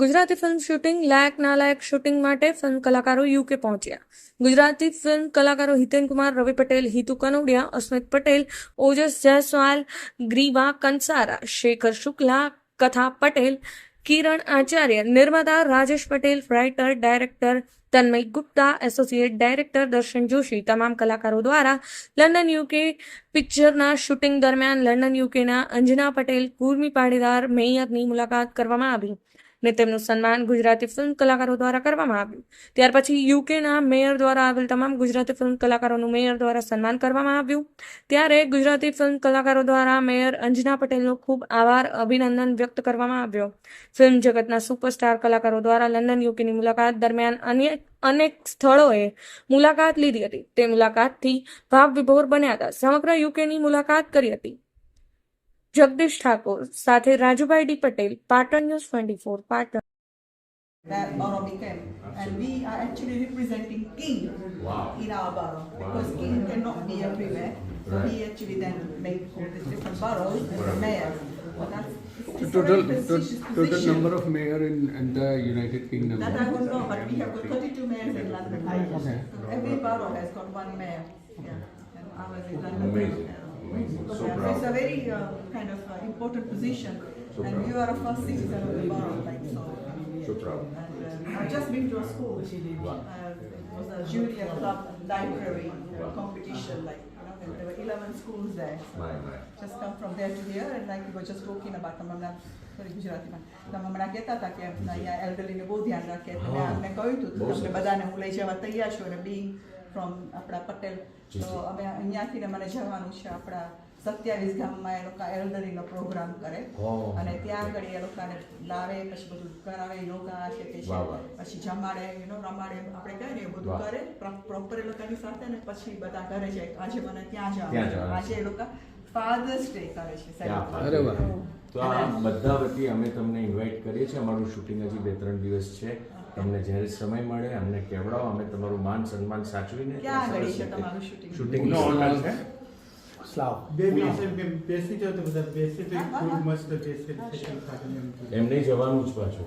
Gujarati film shooting Layak Nalayak shooting માટે film કલાકારો UK પહોંચ્યા ગુજરાતી ફિલ્મ કલાકારો હિતેન કુમાર રવિ પટેલ હિતુ કનોડિયા અસ્મિત પટેલ ઓજસ જયસ્વાલ ગ્રીવા કંસારા શેખર શુક્લા કથા પટેલ કિરણ આચાર્ય નિર્માતા Rajesh Patel writer director Tanmay Gupta associate director Darshan Joshi તમામ કલાકારો દ્વારા લંડન યુકે પિક્ચરના શૂટિંગ દરમિયાન લંડન યુકેના અંજના પટેલ કુર્મી પાટીદાર મેયરની મુલાકાત કરવામાં આવી ને તેમનું સન્માન ગુજરાતી ફિલ્મ કલાકારો દ્વારા કરવામાં આવ્યું. ત્યાર પછી યુકેના મેયર દ્વારા આવેલ તમામ ગુજરાતી ફિલ્મ કલાકારોનું મેયર દ્વારા સન્માન કરવામાં આવ્યું. ત્યારે ગુજરાતી ફિલ્મ કલાકારો દ્વારા મેયર અંજના પટેલનો ખૂબ આભાર, અભિનંદન વ્યક્ત કરવામાં આવ્યો. ફિલ્મ જગતના સુપરસ્ટાર કલાકારો દ્વારા લંડન યુકેની મુલાકાત દરમિયાન અન્ય અનેક સ્થળોએ મુલાકાત લીધી હતી. તે મુલાકાતથી ભાવ વિભોર બન્યા હતા. સમગ્ર યુકેની મુલાકાત કરી હતી. જગદીશ ઠાકોર સાથે Rajubhai D Patel Patan news twenty four Patan that borough became. And we are actually representing King in our borough because King cannot be everywhere. So he actually then made all these different boroughs as the mayor. So that's it's a Total, very tot- prestigious total position. number of mayor in entire United Kingdom. That I don't know, but we have got 32 mayors in London. Okay. Every borough has got one mayor. Yeah. And ours is London. Amazing. Yeah. Amazing. So Yeah, proud. It's a very uh, kind of uh, important position. So and proud. you are a first citizen of the borough, like so. So proud. And uh, I've just been to a school. Wow. Uh, it was a junior club library uh, competition, like, you know, and there were 11 schools there. So My, my. just come from there to here and like we were just talking about તમે હમણાં sorry ગુજરાતીમાં તમે હમણાં કહેતા હતા કે એમના અહીંયા એલ્ડરલીને બહુ ધ્યાન રાખે એટલે મેં હા. અમને કહ્યું હતું બહુ તો તમને સરસ. બધાને હું લઈ જવા તૈયાર છું અને બી ફ્રોમ આપણા પટેલ જી, તો જી. અમે અહીંયાથી ને મને જવાનું છે આપણા સત્યાવીસ ગામમાં એ લોકો એલ્ડરીનો પ્રોગ્રામ કરે. અને ત્યાં આગળ એ લોકોને લાવે પછી બધું કરાવે યોગા છે તે. પછી જમાડે એનો રમાડે આપણે કહીએ ને એ બધું કરે. પ્રોપર એ લોકોની સાથે ને પછી બધા ઘરે જાય. આજે મને ત્યાં જવાનું. આજે એ લોકો ફાધર્સ ડે કરે છે. તો આ બધા વતી અમે તમને ઇન્વાઇટ કરીએ છીએ. અમારું શૂટિંગ હજી બે ત્રણ દિવસ છે. તમને જ્યારે સમય મળે અમને કેવડાવો. અમે તમારું માન સન્માન સાચવીને ક્યાં આગળ સરસ છે રીતે તમારું shooting? શૂટિંગનો No, છે Slav. બેબી છે બે બેસી જાવ તો બધા બેસી તો હા, હા, ખૂબ મસ્ત બેસી સેટિંગ થાય એમ એમ જવાનું જ પાછું.